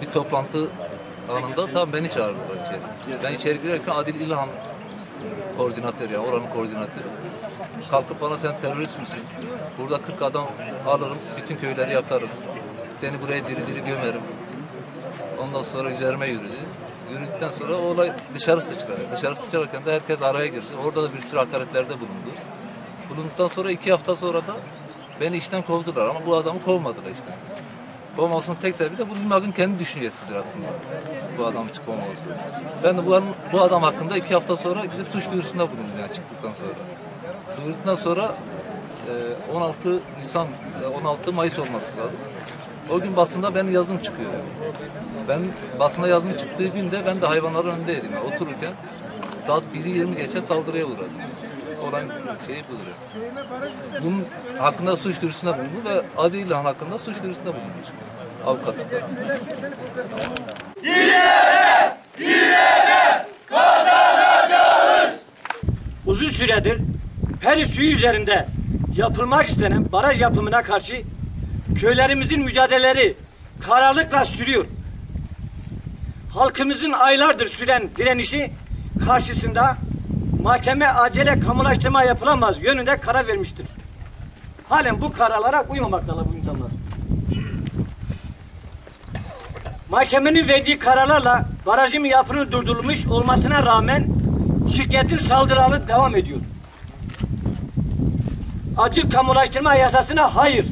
bir toplantı anında tam beni çağırdılar içeri. Ben içeri girerken Adil İlhan koordinatör yani oranın koordinatörü. Kalkıp bana sen terörist misin? Burada 40 adam alırım, bütün köyleri yakarım. Seni buraya diri diri gömerim. Ondan sonra üzerime yürüdü. Yürüdükten sonra o olay dışarı sıçradı. Dışarı sıçrarken de herkes araya girdi. Orada da bir sürü hakaretlerde bulundu. Bulunduktan sonra iki hafta sonra da beni işten kovdular ama bu adamı kovmadılar işten. Kovmamasının tek sebebi de bu Limag'ın kendi düşüncesidir aslında. Bu adamın çıkmaması. Ben de bu, adam- bu adam hakkında iki hafta sonra gidip suç duyurusunda bulundum yani çıktıktan sonra. Duyurduktan sonra e, 16 Nisan, e, 16 Mayıs olması lazım. O gün basında benim yazım çıkıyor. Ben basına yazım çıktığı günde ben de hayvanların önündeydim. Yani otururken saat 1'i 20 geçe saldırıya uğradım. Olan şey budur. Bunun hakkında suç duyurusunda bulundu ve Adi İlhan hakkında suç duyurusunda bulunmuş. Avukatlıklar. uzun süredir Peri suyu üzerinde yapılmak istenen baraj yapımına karşı köylerimizin mücadeleleri kararlılıkla sürüyor. Halkımızın aylardır süren direnişi karşısında mahkeme acele kamulaştırma yapılamaz yönünde karar vermiştir. Halen bu kararlara uymamaktalar bu insanlar. Mahkemenin verdiği kararlarla barajın yapının durdurulmuş olmasına rağmen şirketin saldırıları devam ediyor. Acil kamulaştırma yasasına hayır.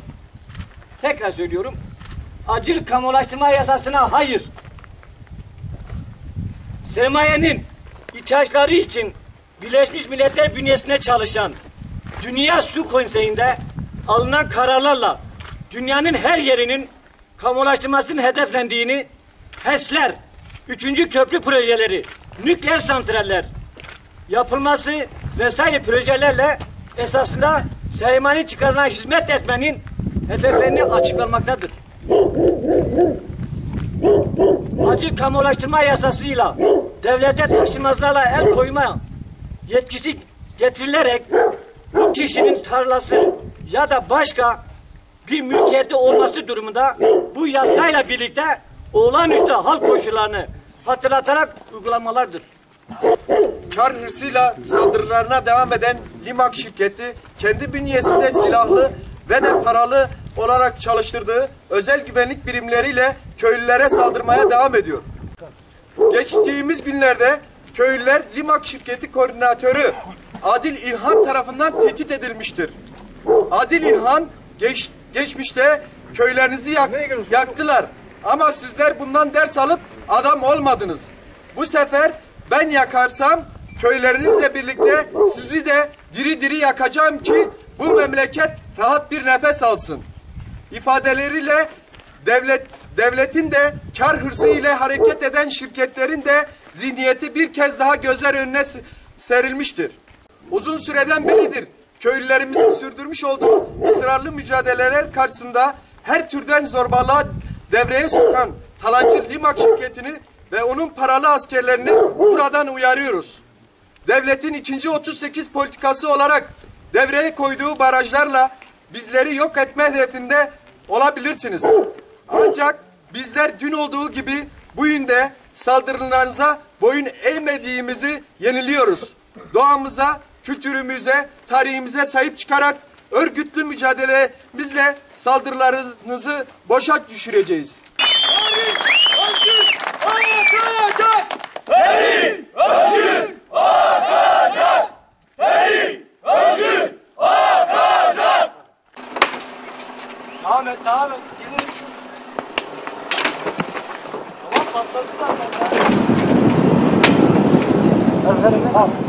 Tekrar söylüyorum. Acil kamulaştırma yasasına hayır. Sermayenin ihtiyaçları için Birleşmiş Milletler bünyesinde çalışan Dünya Su Konseyi'nde alınan kararlarla dünyanın her yerinin kamulaştırmasının hedeflendiğini HES'ler, üçüncü köprü projeleri, nükleer santraller yapılması vesaire projelerle esasında sermayenin çıkarına hizmet etmenin hedeflerini açıklamaktadır. Acil kamulaştırma yasasıyla devlete taşınmazlarla el koyma yetkisi getirilerek bu kişinin tarlası ya da başka bir mülkiyeti olması durumunda bu yasayla birlikte olağanüstü hal koşullarını hatırlatarak uygulamalardır. kar hırsıyla saldırılarına devam eden Limak şirketi kendi bünyesinde silahlı ve de paralı olarak çalıştırdığı özel güvenlik birimleriyle köylülere saldırmaya devam ediyor. Geçtiğimiz günlerde köylüler Limak şirketi koordinatörü Adil İlhan tarafından tehdit edilmiştir. Adil İlhan geç, geçmişte köylerinizi yak- yaktılar ama sizler bundan ders alıp adam olmadınız. Bu sefer ben yakarsam köylerinizle birlikte sizi de diri diri yakacağım ki bu memleket rahat bir nefes alsın. İfadeleriyle devlet devletin de kar hırsı ile hareket eden şirketlerin de zihniyeti bir kez daha gözler önüne serilmiştir. Uzun süreden beridir köylülerimizin sürdürmüş olduğu ısrarlı mücadeleler karşısında her türden zorbalığa devreye sokan Talancı Limak şirketini ve onun paralı askerlerini buradan uyarıyoruz. Devletin ikinci 38 politikası olarak devreye koyduğu barajlarla bizleri yok etme hedefinde olabilirsiniz. Ancak bizler dün olduğu gibi bugün de saldırılarınıza boyun eğmediğimizi yeniliyoruz. Doğamıza, kültürümüze, tarihimize sahip çıkarak örgütlü mücadelemizle saldırılarınızı boşa düşüreceğiz. Devam et, devam et. Gidin. Tamam patladı zaten. ya.